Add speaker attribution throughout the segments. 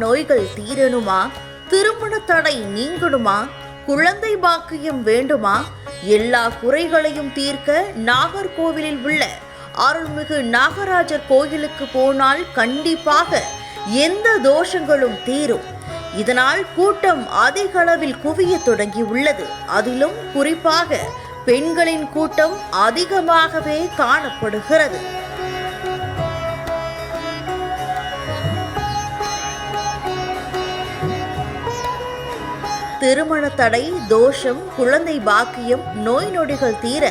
Speaker 1: நோய்கள் தீரணுமா? திருமண தடை நீங்கணுமா? குழந்தை பாக்கியம் வேண்டுமா? எல்லா குறைகளையும் தீர்க்க நாகர்கோவிலில் உள்ள அருள்மிகு நாகராஜர் கோயிலுக்கு போனால் கண்டிப்பாக எந்த தோஷங்களும் தீரும். இதனால் கூட்டம் அதிக அளவில் குவிய தொடங்கி உள்ளது. அதிலும் குறிப்பாக பெண்களின் கூட்டம் அதிகமாகவே காணப்படுகிறது. திருமண தடை தோஷம் குழந்தை பாக்கியம் நோய் நொடிகள் தீர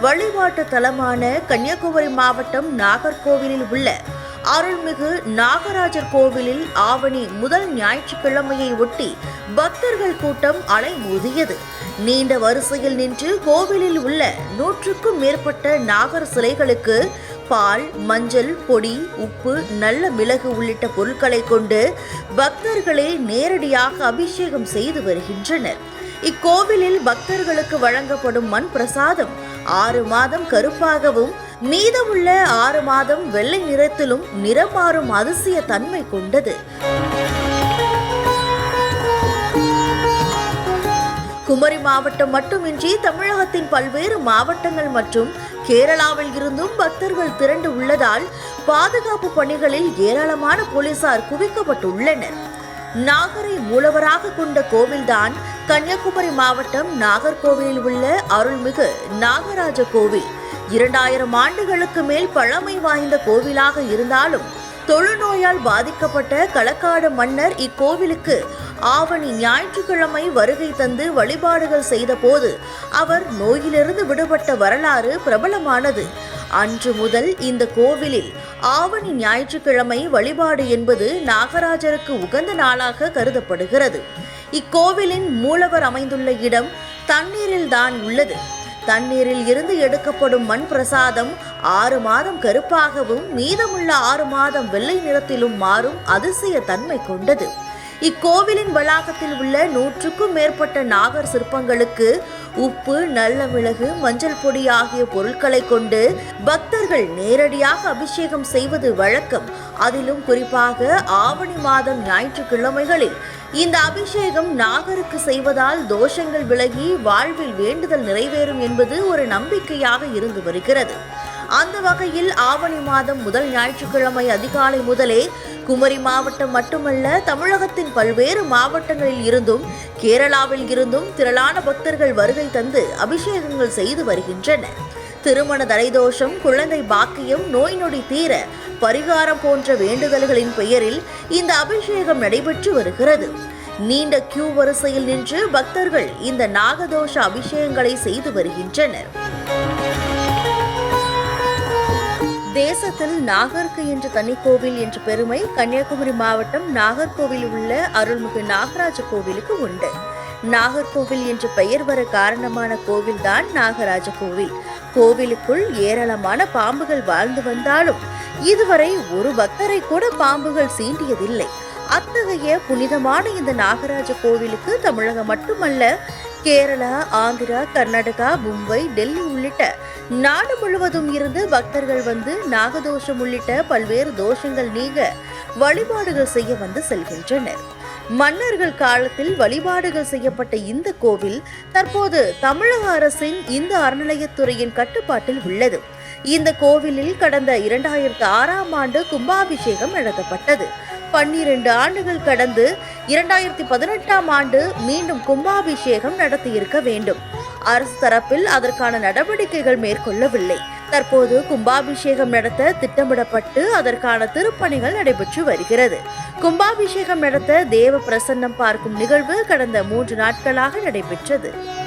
Speaker 1: வழிபாட்டு தலமான கன்னியாகுமரி மாவட்டம் நாகர்கோவிலில் உள்ள அருள்மிகு நாகராஜர் கோவிலில் ஆவணி முதல் ஞாயிற்றுக்கிழமையை ஒட்டி பக்தர்கள் கூட்டம் அலைமோதியது. நீண்ட வரிசையில் நின்று கோவிலில் உள்ள நூற்றுக்கும் மேற்பட்ட நாகர் சிலைகளுக்கு பால் மஞ்சள் பொடி உப்பு நல்ல மிளகு உள்ளிட்ட பொருட்களை கொண்டு பக்தர்களே நேரடியாக அபிஷேகம் செய்து வருகின்றனர். இக்கோவிலில் பக்தர்களுக்கு வழங்கப்படும் மண் பிரசாதம் ஆறு மாதம் கருப்பாகவும் மீதமுள்ள ஆறு மாதம் வெள்ளை நிறத்திலும் நிறம் மாறும் அதிசய தன்மை கொண்டது. குமரி மாவட்டம் மட்டுமின்றி தமிழகத்தின் பல்வேறு மாவட்டங்கள் மற்றும் கேரளாவில் இருந்தும் பக்தர்கள் திரண்டு உள்ளதால் பாதுகாப்பு பணிகளில் ஏராளமான போலீசார் குவிக்கப்பட்டுள்ளனர். நாகரை மூலவராக கொண்ட கோவில்தான் கன்னியாகுமரி மாவட்டம் நாகர்கோவிலில் உள்ள அருள்மிகு நாகராஜ கோவில். இரண்டாயிரம் ஆண்டுகளுக்கு மேல் பழமை வாய்ந்த கோவிலாக இருந்தாலும் தொழுநோயால் பாதிக்கப்பட்ட களக்காடு மன்னர் இக்கோவிலுக்கு ஆவணி ஞாயிற்றுக்கிழமை வருகை தந்து வழிபாடுகள் செய்தபோது அவர் நோயிலிருந்து விடுபட்ட வரலாறு பிரபலமானது. அன்று முதல் இந்த கோவிலில் ஆவணி ஞாயிற்றுக்கிழமை வழிபாடு என்பது நாகராஜருக்கு உகந்த நாளாக கருதப்படுகிறது. இக்கோவிலின் மூலவர் அமைந்துள்ள இடம் தண்ணீரில் தான் உள்ளது. தண்ணீரில் இருந்து எடுக்கப்படும் மண் பிரசாதம் ஆறு மாதம் கருப்பாகவும் மீதமுள்ள ஆறு மாதம் வெள்ளை நிறத்திலும் மாறும் அதிசய தன்மை கொண்டது. இக்கோவிலின் வளாகத்தில் உள்ள நூற்றுக்கும் மேற்பட்ட நாகர் சிற்பங்களுக்கு உப்பு நல்ல மிளகு மஞ்சள் பொடி ஆகிய பொருட்களை கொண்டு பக்தர்கள் நேரடியாக அபிஷேகம் செய்வது வழக்கம். அதிலும் குறிப்பாக ஆவணி மாதம் ஞாயிற்றுக்கிழமைகளில் இந்த அபிஷேகம் நாகருக்கு செய்வதால் தோஷங்கள் விலகி வாழ்வில் வேண்டுதல் நிறைவேறும் என்பது ஒரு நம்பிக்கையாக இருந்து வருகிறது. அந்த வகையில் ஆவணி மாதம் முதல் ஞாயிற்றுக்கிழமை அதிகாலை முதலே குமரி மாவட்டம் மட்டுமல்ல தமிழகத்தின் பல்வேறு மாவட்டங்களில் இருந்தும் கேரளாவில் இருந்தும் திரளான பக்தர்கள் வருகை தந்து அபிஷேகங்கள் செய்து வருகின்றனர். திருமண தலைதோஷம் குழந்தை பாக்கியம் நோய் நொடி தீர பரிகாரம் போன்ற வேண்டுதல்களின் பெயரில் இந்த அபிஷேகம் நடைபெற்று வருகிறது. நீண்ட கியூ வரிசையில் நின்று பக்தர்கள் இந்த நாகதோஷ அபிஷேகங்களை செய்து வருகின்றனர். தேசத்தில் நாகர்கு என்ற தனி கோவில் என்ற பெருமை கன்னியாகுமரி மாவட்டம் நாகர்கோவில் உள்ள அருள்மிகு நாகராஜ கோவிலுக்கு உண்டு. நாகர்கோவில் என்ற பெயர் வர காரணமான கோவில்தான் நாகராஜ கோவில். கோவிலுக்குள் ஏராளமான பாம்புகள் வாழ்ந்து வந்தாலும் இதுவரை ஒரு பக்தரை கூட பாம்புகள் சீண்டியதில்லை. அத்தகைய புனிதமான இந்த நாகராஜ கோவிலுக்கு தமிழகம் மட்டுமல்ல கேரளா ஆந்திரா கர்நாடகா மும்பை டெல்லி உள்ளிட்ட நாடு முழுவதும் இருந்து பக்தர்கள் வந்து நாகதோஷம் உள்ளிட்ட பல்வேறு தோஷங்கள் நீங்க வழிபாடுகள் செய்ய வந்து செல்கின்றனர். மன்னர்கள் காலத்தில் வழிபாடுகள் செய்யப்பட்ட இந்த கோவில் தற்போது தமிழக அரசின் இந்து அறநிலையத்துறையின் கட்டுப்பாட்டில் உள்ளது. இந்த கோவிலில் கடந்த இரண்டாயிரத்து ஆறாம் ஆண்டு கும்பாபிஷேகம் நடத்தப்பட்டது. பன்னிரண்டு ஆண்டுகள் கடந்து இரண்டாயிரத்தி பதினெட்டாம் ஆண்டு மீண்டும் கும்பாபிஷேகம் நடத்தியிருக்க வேண்டும். அரசு தரப்பில் அதற்கான நடவடிக்கைகள் மேற்கொள்ளவில்லை. தற்போது கும்பாபிஷேகம் நடத்த திட்டமிடப்பட்டு அதற்கான திருப்பணிகள் நடைபெற்று வருகிறது. கும்பாபிஷேகம் நடத்த தேவ பிரசன்னம் பார்க்கும் நிகழ்வு கடந்த மூன்று நாட்களாக நடைபெற்றது.